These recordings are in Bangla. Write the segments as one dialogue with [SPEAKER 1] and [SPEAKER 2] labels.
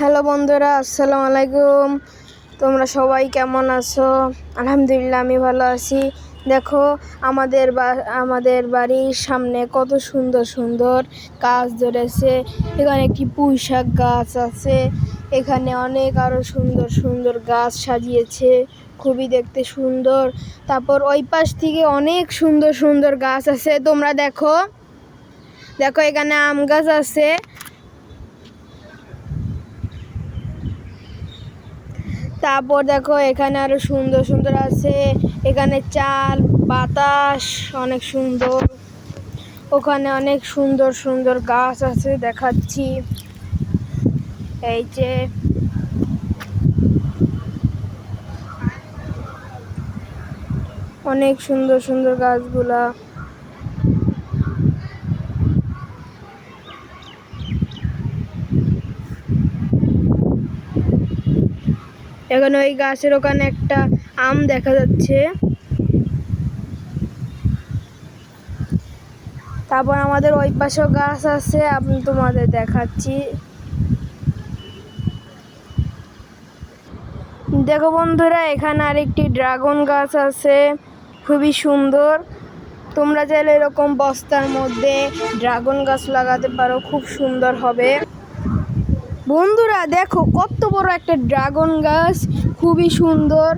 [SPEAKER 1] হ্যালো বন্ধুরা, আসসালামু আলাইকুম। তোমরা সবাই কেমন আছো? আলহামদুলিল্লাহ, আমি ভালো আছি। দেখো, আমাদের আমাদের বাড়ির সামনে কত সুন্দর সুন্দর গাছ ধরেছে। এখানে একটি পুঁই শাক গাছ আছে। এখানে অনেক আরও সুন্দর সুন্দর গাছ সাজিয়েছে। খুবই দেখতে সুন্দর। তারপর ওই পাশ থেকে অনেক সুন্দর সুন্দর গাছ আছে। তোমরা দেখো। দেখো, এখানে আম গাছ আছে। তারপর দেখো এখানে আরও সুন্দর সুন্দর আছে। এখানে চাল, বাতাস অনেক সুন্দর। ওখানে অনেক সুন্দর সুন্দর গাছ আছে দেখাচ্ছি। এই যে অনেক সুন্দর সুন্দর গাছগুলা। এখন ওই গাছের ওখানে একটা আম দেখা যাচ্ছে। তারপর আমাদের ওই পাশেও গাছ আছে, আমি তোমাদের দেখাচ্ছি। দেখো বন্ধুরা, এখানে আরেকটি ড্রাগন গাছ আছে, খুবই সুন্দর। তোমরা চাইলে এরকম বস্তার মধ্যে ড্রাগন গাছ লাগাতে পারো, খুব সুন্দর হবে। বন্ধুরা দেখো কত বড় একটা ড্রাগন গাছ, খুবই সুন্দর।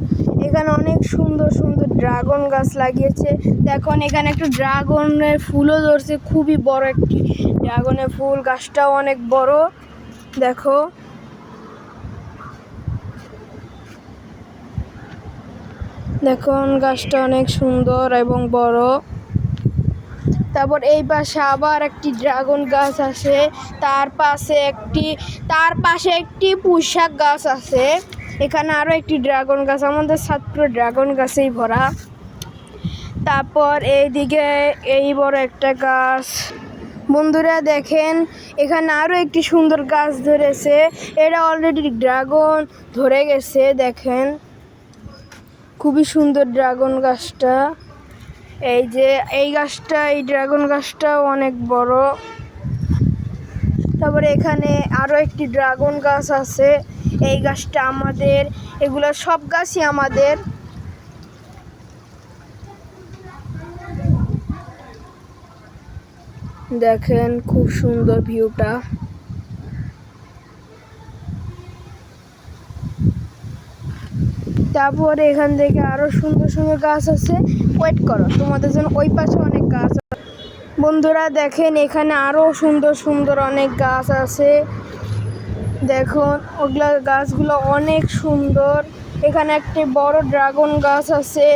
[SPEAKER 1] এখানে অনেক সুন্দর সুন্দর ড্রাগন গাছ লাগিয়েছে। দেখুন এখানে একটা ড্রাগনের ফুলও ধরছে, খুবই বড় একটি ড্রাগনের ফুল, গাছটাও অনেক বড়। দেখো। দেখুন, গাছটা অনেক সুন্দর এবং বড়। তারপর এই পাশে আবার একটি ড্রাগন গাছ আছে। তার পাশে একটি, তার পাশে একটি পুঁইশাক গাছ আছে। এখানে আরও একটি ড্রাগন গাছ, আমাদের ছাত্র ড্রাগন গাছেই ভরা। তারপর এইদিকে এই বড় একটা গাছ। বন্ধুরা দেখেন, এখানে আরও একটি সুন্দর গাছ ধরেছে। এটা অলরেডি ড্রাগন ধরে গেছে, দেখেন। খুবই সুন্দর ড্রাগন গাছটা। এই যে এই গাছটা, এই ড্রাগন গাছটাও অনেক বড়। তারপরে এখানে আরও একটি ড্রাগন গাছ আছে। এই গাছটা আমাদের, এগুলো সব গাছই আমাদের। দেখেন, খুব সুন্দর ভিউটা। তারপরে এখান থেকে আরও সুন্দর সুন্দর গাছ আছে। ওয়েট করো, তোমাদের জন্য ওই পাশে অনেক গাছ বন্ধুরা, দেখেন, এখানে আরও সুন্দর সুন্দর অনেক গাছ আছে। দেখুন ওগুলা গাছগুলো অনেক সুন্দর। এখানে একটি বড় ড্রাগন গাছ আছে।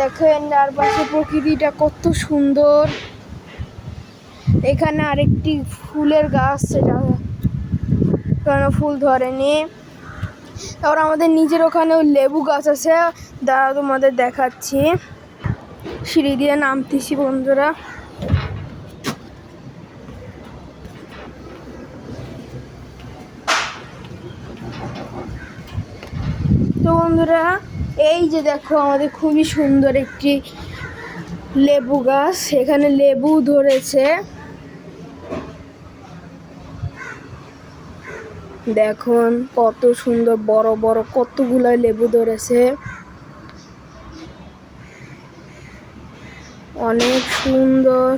[SPEAKER 1] দেখেন, আর পাশে প্রকৃতিটা কত সুন্দর। এখানে আরেকটি ফুলের গাছ, সেটা ফুল ধরেনি। তারপর আমাদের নিজের ওখানেও লেবু গাছ আছে। দাঁড়া তোমাদের দেখাচ্ছি। সিঁড়ি দিয়ে নামতেছি বন্ধুরা। তো বন্ধুরা, এই যে দেখো আমাদের খুবই সুন্দর একটি লেবু গাছ। এখানে লেবু ধরেছে। দেখুন, কত সুন্দর বড় বড় কতগুলো লেবু ধরেছে। অনেক সুন্দর।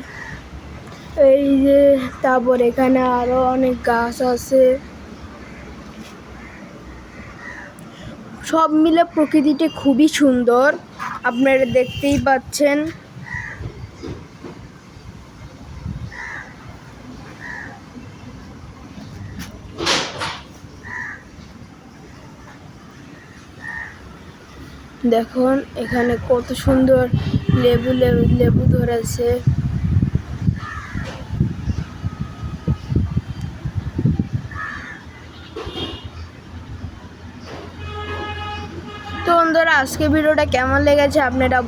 [SPEAKER 1] এই যে তারপর এখানে আরও অনেক গাছ আছে। সব মিলে প্রকৃতিটি খুবই সুন্দর। আপনারা দেখতেই পাচ্ছেন। দেখুন, এখানে কত সুন্দর লেবু লেবু লেবু ধরেছে। বন্ধুরা, আজকে ভিডিওটা কেমন লেগেছে আপনারা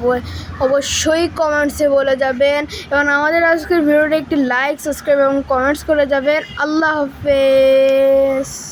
[SPEAKER 1] অবশ্যই কমেন্টসে বলে যাবেন। এবং আমাদের আজকের ভিডিওটা একটি লাইক সাবস্ক্রাইব এবং কমেন্টস করে যাবেন। আল্লাহ হাফেজ।